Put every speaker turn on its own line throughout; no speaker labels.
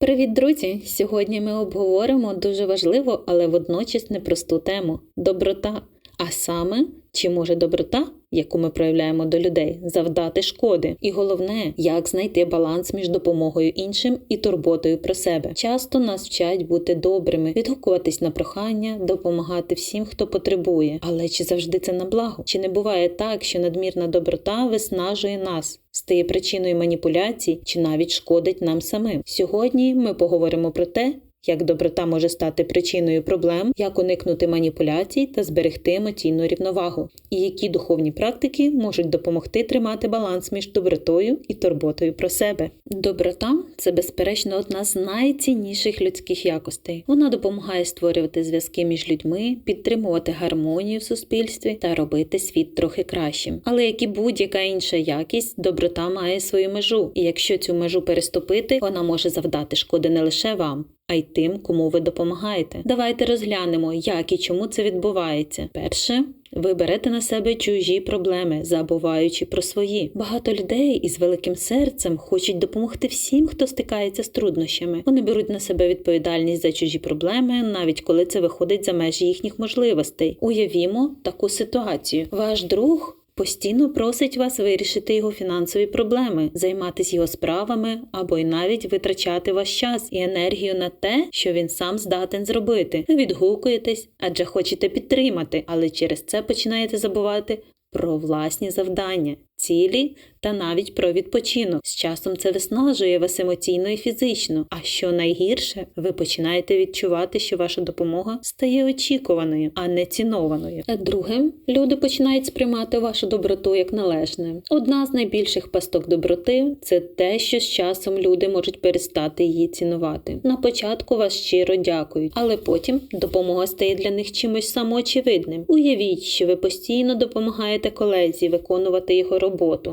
Привіт, друзі! Сьогодні ми обговоримо дуже важливу, але водночас непросту тему доброта. А саме, чи може доброта, яку ми проявляємо до людей, завдати шкоди? І головне, як знайти баланс між допомогою іншим і турботою про себе. Часто нас вчать бути добрими, відгукуватись на прохання, допомагати всім, хто потребує. Але чи завжди це на благо? Чи не буває так, що надмірна доброта виснажує нас? Стає причиною маніпуляцій чи навіть шкодить нам самим. Сьогодні ми поговоримо про те, як доброта може стати причиною проблем, як уникнути маніпуляцій та зберегти емоційну рівновагу, і які духовні практики можуть допомогти тримати баланс між добротою і турботою про себе. Доброта це безперечно одна з найцінніших людських якостей. Вона допомагає створювати зв'язки між людьми, підтримувати гармонію в суспільстві та робити світ трохи кращим. Але як і будь-яка інша якість, доброта має свою межу, і якщо цю межу переступити, вона може завдати шкоди не лише вам, а й тим, кому ви допомагаєте. Давайте розглянемо, як і чому це відбувається. Перше. Ви берете на себе чужі проблеми, забуваючи про свої. Багато людей із великим серцем хочуть допомогти всім, хто стикається з труднощами. Вони беруть на себе відповідальність за чужі проблеми, навіть коли це виходить за межі їхніх можливостей. Уявімо таку ситуацію. Ваш друг постійно просить вас вирішити його фінансові проблеми, займатися його справами або й навіть витрачати ваш час і енергію на те, що він сам здатен зробити. Ви відгукуєтесь, адже хочете підтримати, але через це починаєте забувати про власні завдання, цілі та навіть про відпочинок. З часом це виснажує вас емоційно і фізично. А що найгірше, ви починаєте відчувати, що ваша допомога стає очікуваною, а не цінованою. Друге, люди починають сприймати вашу доброту як належне. Одна з найбільших пасток доброти це те, що з часом люди можуть перестати її цінувати. На початку вас щиро дякують, але потім допомога стає для них чимось самоочевидним. Уявіть, що ви постійно допомагаєте колезі виконувати його роботу.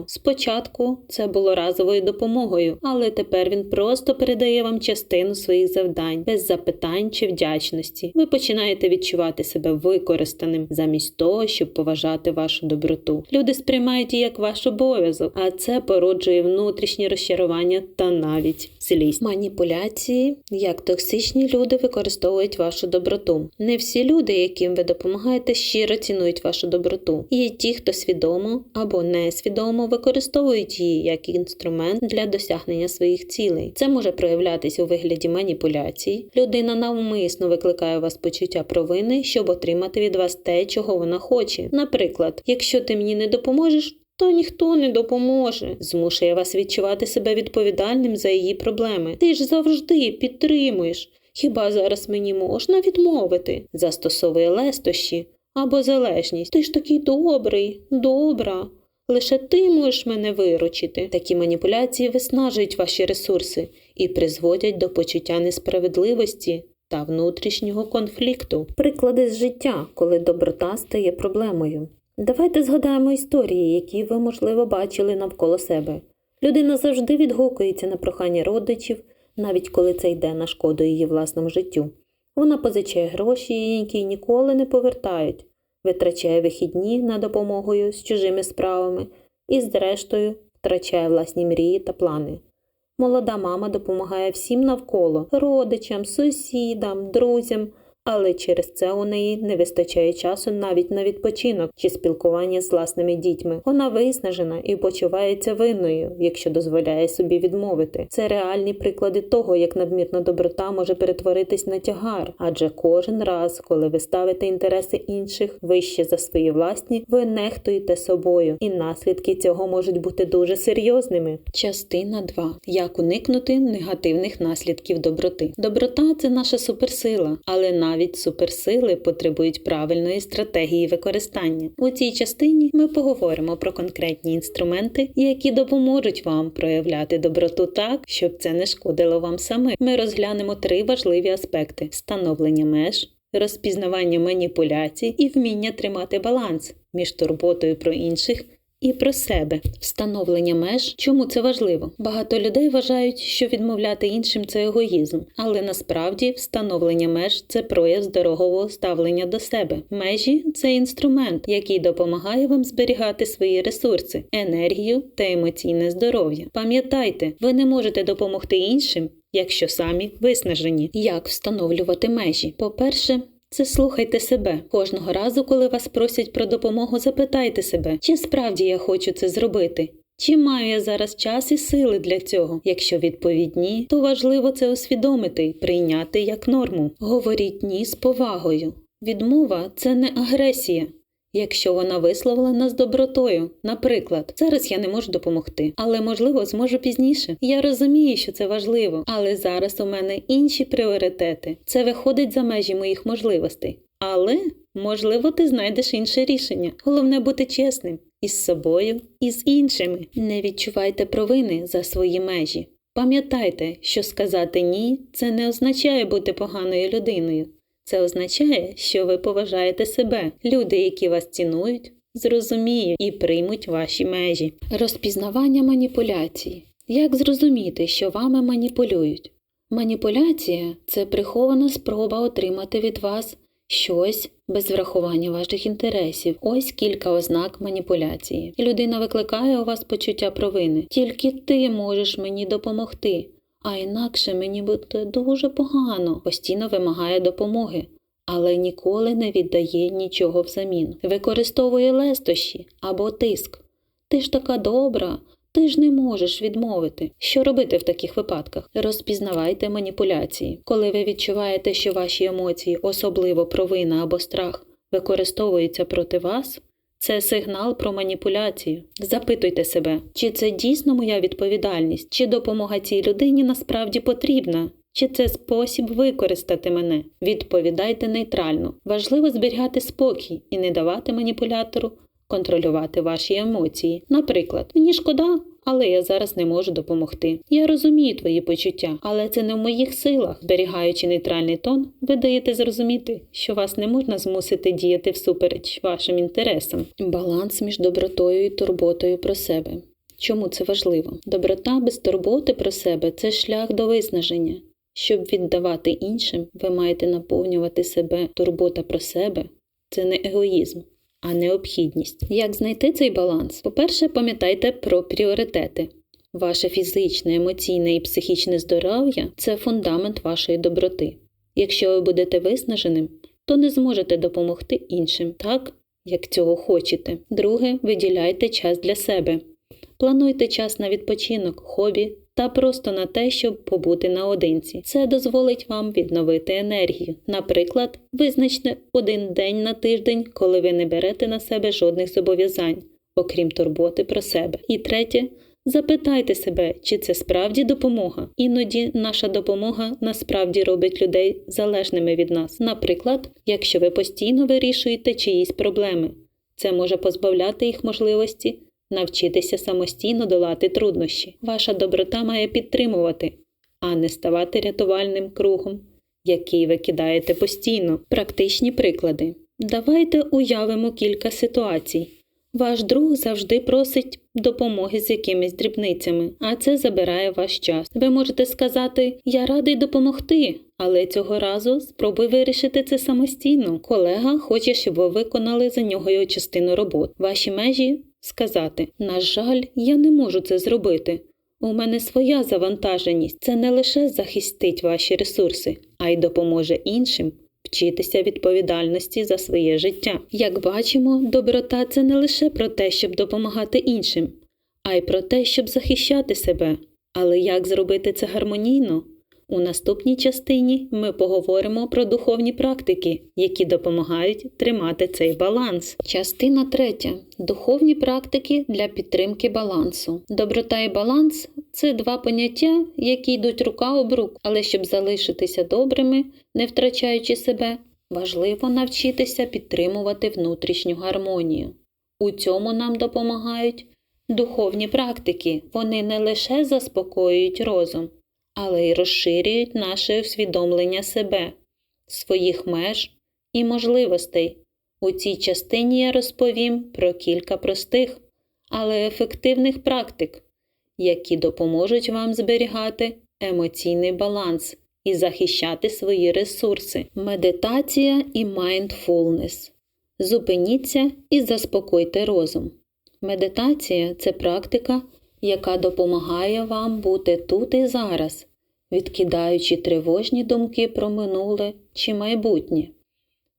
Спочатку це було разовою допомогою, але тепер він просто передає вам частину своїх завдань без запитань чи вдячності. Ви починаєте відчувати себе використаним замість того, щоб поважати вашу доброту. Люди сприймають її як ваш обов'язок, а це породжує внутрішнє розчарування та навіть злість. Маніпуляції, як токсичні люди використовують вашу доброту. Не всі люди, яким ви допомагаєте, щиро цінують вашу доброту. Є ті, хто свідомо або несвідомо використовують її як інструмент для досягнення своїх цілей. Це може проявлятися у вигляді маніпуляцій. Людина навмисно викликає у вас почуття провини, щоб отримати від вас те, чого вона хоче. Наприклад, якщо ти мені не допоможеш. То ніхто не допоможе, змушує вас відчувати себе відповідальним за її проблеми. Ти ж завжди підтримуєш. Хіба зараз мені можна відмовити? Застосовує лестощі або залежність. Ти ж такий добрий, добра. Лише ти можеш мене виручити. Такі маніпуляції виснажують ваші ресурси і призводять до почуття несправедливості та внутрішнього конфлікту. Приклади з життя, коли доброта стає проблемою. Давайте згадаємо історії, які ви, можливо, бачили навколо себе. Людина завжди відгукується на прохання родичів, навіть коли це йде на шкоду її власному життю. Вона позичає гроші, які ніколи не повертають, витрачає вихідні на допомогою з чужими справами і, зрештою, втрачає власні мрії та плани. Молода мама допомагає всім навколо родичам, сусідам, друзям але через це у неї не вистачає часу навіть на відпочинок чи спілкування з власними дітьми. Вона виснажена і почувається винною, якщо дозволяє собі відмовити. Це реальні приклади того, як надмірна доброта може перетворитись на тягар, адже кожен раз, коли ви ставите інтереси інших вище за свої власні, ви нехтуєте собою, і наслідки цього можуть бути дуже серйозними. Частина 2. як уникнути негативних наслідків доброти. Доброта це наша суперсила, але навіть навіть суперсили потребують правильної стратегії використання. У цій частині ми поговоримо про конкретні інструменти, які допоможуть вам проявляти доброту так, щоб це не шкодило вам самим. Ми розглянемо три важливі аспекти: встановлення меж. Розпізнавання маніпуляцій і вміння тримати баланс між турботою про інших і про себе. Встановлення меж. Чому це важливо? Багато людей вважають, що відмовляти іншим це егоїзм, але насправді встановлення меж це прояв здорового ставлення до себе. Межі це інструмент, який допомагає вам зберігати свої ресурси, енергію та емоційне здоров'я. Пам'ятайте, ви не можете допомогти іншим. якщо самі виснажені. Як встановлювати межі? По-перше, це слухайте себе. Кожного разу, коли вас просять про допомогу, запитайте себе, чи справді я хочу це зробити. Чи маю я зараз час і сили для цього? Якщо відповідь ні, то важливо це усвідомити і прийняти як норму. Говоріть ні з повагою. Відмова це не агресія. Якщо вона висловлена з добротою, наприклад, зараз я не можу допомогти, але можливо зможу пізніше. Я розумію, що це важливо, але зараз у мене інші пріоритети. Це виходить за межі моїх можливостей. Але можливо ти знайдеш інше рішення. Головне бути чесним із собою і з іншими. Не відчувайте провини за свої межі. Пам'ятайте, що сказати ні це не означає бути поганою людиною. Це означає, що ви поважаєте себе. Люди, які вас цінують, зрозуміють і приймуть ваші межі. Розпізнавання маніпуляцій. Як зрозуміти, що вами маніпулюють? Маніпуляція це прихована спроба отримати від вас щось без врахування ваших інтересів. Ось кілька ознак маніпуляції. Людина викликає у вас почуття провини. Тільки ти можеш мені допомогти а інакше мені буде дуже погано, постійно вимагає допомоги, але ніколи не віддає нічого взамін, використовує лестощі або тиск. Ти ж така добра, ти ж не можеш відмовити. Що робити в таких випадках? Розпізнавайте маніпуляції. Коли ви відчуваєте, що ваші емоції, особливо провина або страх, використовуються проти вас, це сигнал про маніпуляцію. Запитуйте себе, чи це дійсно моя відповідальність, чи допомога цій людині насправді потрібна, чи це спосіб використати мене. Відповідайте нейтрально. Важливо зберігати спокій і не давати маніпулятору контролювати ваші емоції. Наприклад, мені шкода, але я зараз не можу допомогти. Я розумію твої почуття, але це не в моїх силах. Зберігаючи нейтральний тон, ви даєте зрозуміти, що вас не можна змусити діяти всупереч вашим інтересам. Баланс між добротою і турботою про себе. Чому це важливо? Доброта без турботи про себе це шлях до виснаження. Щоб віддавати іншим, ви маєте наповнювати себе турбота про себе це не егоїзм а необхідність. Як знайти цей баланс? По-перше, пам'ятайте про пріоритети. Ваше фізичне, емоційне і психічне здоров'я це фундамент вашої доброти. Якщо ви будете виснаженим, то не зможете допомогти іншим так, як цього хочете. Друге, виділяйте час для себе. Плануйте час на відпочинок, хобі та просто на те, щоб побути наодинці. Це дозволить вам відновити енергію. Наприклад, визначте один день на тиждень, коли ви не берете на себе жодних зобов'язань, окрім турботи про себе. І третє. Запитайте себе, чи це справді допомога. Іноді наша допомога насправді робить людей залежними від нас. Наприклад, якщо ви постійно вирішуєте чиїсь проблеми, це може позбавляти їх можливості навчитися самостійно долати труднощі. Ваша доброта має підтримувати, а не ставати рятувальним кругом, який ви кидаєте постійно. Практичні приклади. Давайте уявимо кілька ситуацій. Ваш друг завжди просить допомоги з якимись дрібницями, а це забирає ваш час. Ви можете сказати Я радий допомогти, але цього разу спробуй вирішити це самостійно. Колега хоче, щоб ви виконали за нього його частину робот. Ваші межі сказати На жаль, я не можу це зробити. У мене своя завантаженість. Це не лише захистить ваші ресурси, а й допоможе іншим вчитися відповідальності за своє життя. Як бачимо, доброта це не лише про те, щоб допомагати іншим, а й про те, щоб захищати себе. Але як зробити це гармонійно? У наступній частині ми поговоримо про духовні практики, які допомагають тримати цей баланс. Частина третя. Духовні практики для підтримки балансу. Доброта і баланс це два поняття, які йдуть рука об руку, але щоб залишитися добрими, не втрачаючи себе, важливо навчитися підтримувати внутрішню гармонію. У цьому нам допомагають духовні практики, вони не лише заспокоюють розум але й розширюють наше усвідомлення себе, своїх меж і можливостей. У цій частині я розповім про кілька простих, але ефективних практик, які допоможуть вам зберігати емоційний баланс і захищати свої ресурси. Медитація і майндфулнес. Зупиніться і заспокойте розум. Медитація це практика, яка допомагає вам бути тут і зараз, відкидаючи тривожні думки про минуле чи майбутнє.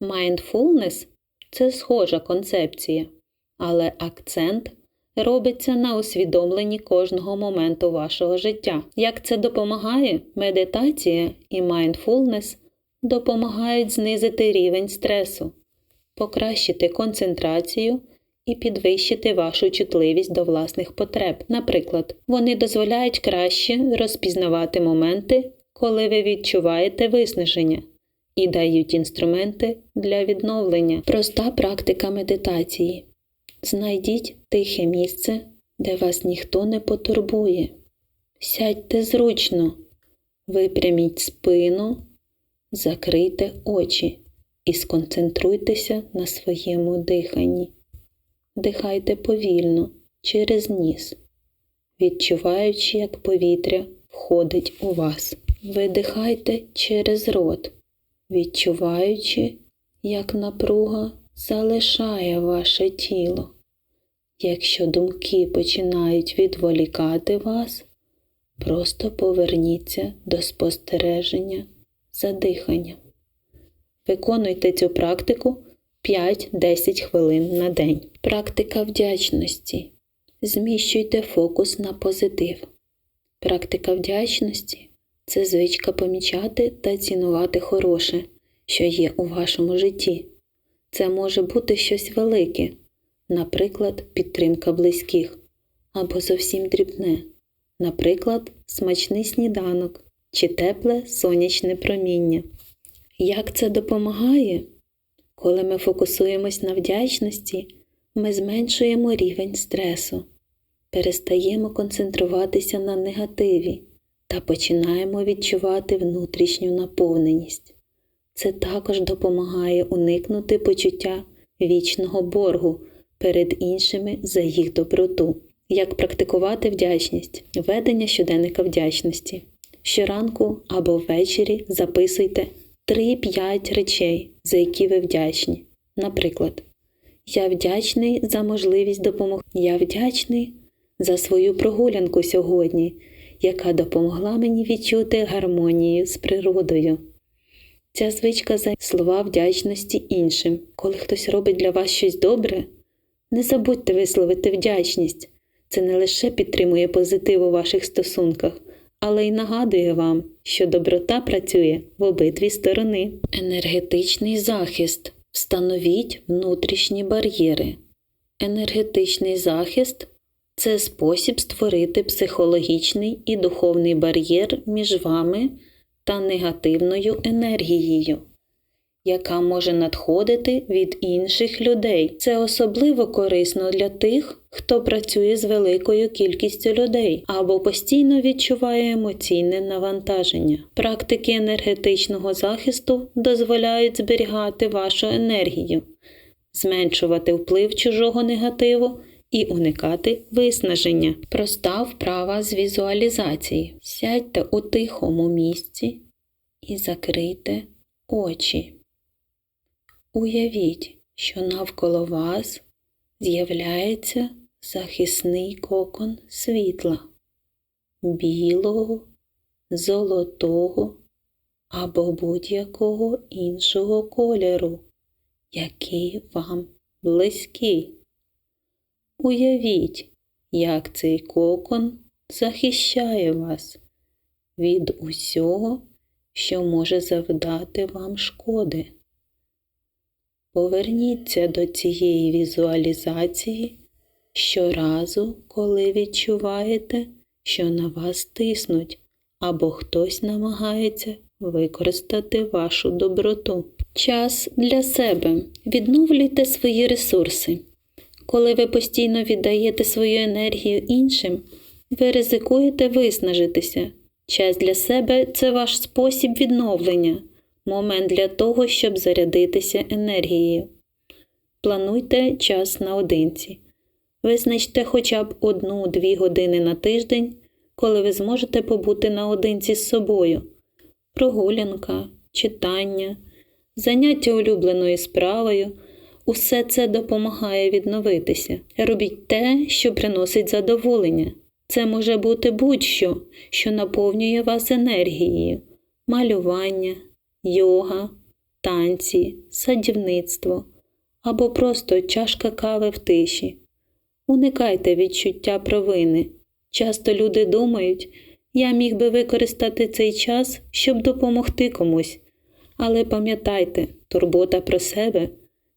Mindfulness – це схожа концепція, але акцент робиться на усвідомленні кожного моменту вашого життя. Як це допомагає, медитація і mindfulness допомагають знизити рівень стресу, покращити концентрацію і підвищити вашу чутливість до власних потреб. Наприклад, вони дозволяють краще розпізнавати моменти, коли ви відчуваєте виснаження, і дають інструменти для відновлення. Проста практика медитації. Знайдіть тихе місце, де вас ніхто не потурбує. Сядьте зручно, випряміть спину, закрийте очі і сконцентруйтеся на своєму диханні. Дихайте повільно через ніс, відчуваючи, як повітря входить у вас. Видихайте через рот, відчуваючи, як напруга залишає ваше тіло. Якщо думки починають відволікати вас, просто поверніться до спостереження за диханням. Виконуйте цю практику 5-10 хвилин на день. Практика вдячності. Зміщуйте фокус на позитив. Практика вдячності це звичка помічати та цінувати хороше, що є у вашому житті. Це може бути щось велике, наприклад, підтримка близьких, або зовсім дрібне, наприклад, смачний сніданок чи тепле сонячне проміння. Як це допомагає? Коли ми фокусуємось на вдячності, ми зменшуємо рівень стресу, перестаємо концентруватися на негативі та починаємо відчувати внутрішню наповненість. Це також допомагає уникнути почуття вічного боргу перед іншими за їх доброту. Як практикувати вдячність, ведення щоденника вдячності. Щоранку або ввечері записуйте 3-5 речей, за які ви вдячні. Наприклад, я вдячний за можливість допомогти. Я вдячний за свою прогулянку сьогодні, яка допомогла мені відчути гармонію з природою. Ця звичка за слова вдячності іншим. Коли хтось робить для вас щось добре, не забудьте висловити вдячність. Це не лише підтримує позитив у ваших стосунках, але й нагадує вам, що доброта працює в обидві сторони. Енергетичний захист. Встановіть внутрішні бар'єри. Енергетичний захист це спосіб створити психологічний і духовний бар'єр між вами та негативною енергією, яка може надходити від інших людей. Це особливо корисно для тих, хто працює з великою кількістю людей або постійно відчуває емоційне навантаження. Практики енергетичного захисту дозволяють зберігати вашу енергію, зменшувати вплив чужого негативу. І уникати виснаження. Проста вправа з візуалізації. Сядьте у тихому місці і закрийте очі. Уявіть, що навколо вас з'являється захисний кокон світла, білого, золотого або будь-якого іншого кольору, який вам близький. Уявіть, як цей кокон захищає вас від усього, що може завдати вам шкоди. Поверніться до цієї візуалізації щоразу, коли відчуваєте, що на вас тиснуть, або хтось намагається використати вашу доброту. Час для себе. Відновлюйте свої ресурси. Коли ви постійно віддаєте свою енергію іншим, ви ризикуєте виснажитися. Час для себе це ваш спосіб відновлення, момент для того, щоб зарядитися енергією. Плануйте час наодинці. Визначте хоча б одну-дві години на тиждень, коли ви зможете побути наодинці з собою, прогулянка, читання, заняття улюбленою справою. Усе це допомагає відновитися. Робіть те, що приносить задоволення. Це може бути будь-що, що наповнює вас енергією, малювання, йога, танці, садівництво або просто чашка кави в тиші. Уникайте відчуття провини. Часто люди думають, я міг би використати цей час, щоб допомогти комусь. Але пам'ятайте, турбота про себе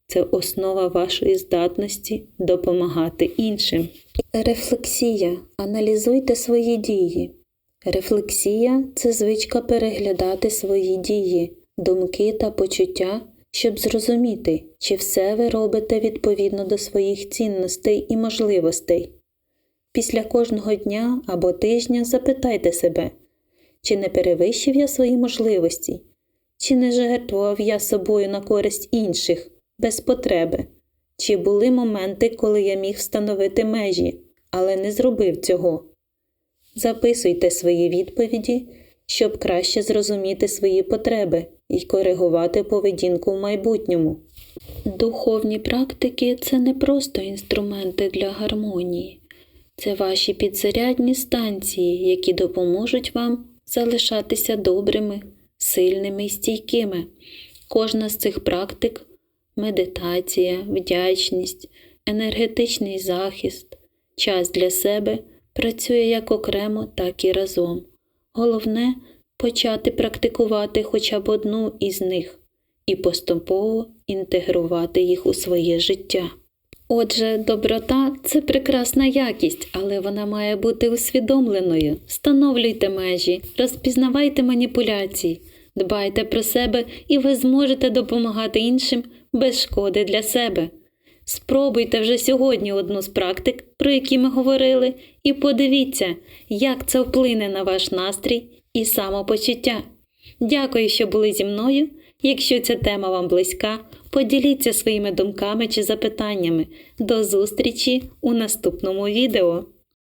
це основа вашої здатності допомагати іншим. Рефлексія. Аналізуйте свої дії. Рефлексія це звичка переглядати свої дії, думки та почуття, щоб зрозуміти, чи все ви робите відповідно до своїх цінностей і можливостей. Після кожного дня або тижня запитайте себе, чи не перевищив я свої можливості, чи не жертвував я собою на користь інших без потреби, чи були моменти, коли я міг встановити межі, але не зробив цього. Записуйте свої відповіді, щоб краще зрозуміти свої потреби і коригувати поведінку в майбутньому. Духовні практики це не просто інструменти для гармонії, це ваші підзарядні станції, які допоможуть вам залишатися добрими, сильними і стійкими. Кожна з цих практик медитація, вдячність, енергетичний захист, час для себе працює як окремо, так і разом. Головне почати практикувати хоча б одну із них і поступово інтегрувати їх у своє життя. Отже, доброта це прекрасна якість, але вона має бути усвідомленою. Встановлюйте межі, розпізнавайте маніпуляції, дбайте про себе, і ви зможете допомагати іншим без шкоди для себе. Спробуйте вже сьогодні одну з практик, про які ми говорили, і подивіться, як це вплине на ваш настрій і самопочуття. Дякую, що були зі мною. Якщо ця тема вам близька, поділіться своїми думками чи запитаннями. До зустрічі у наступному відео!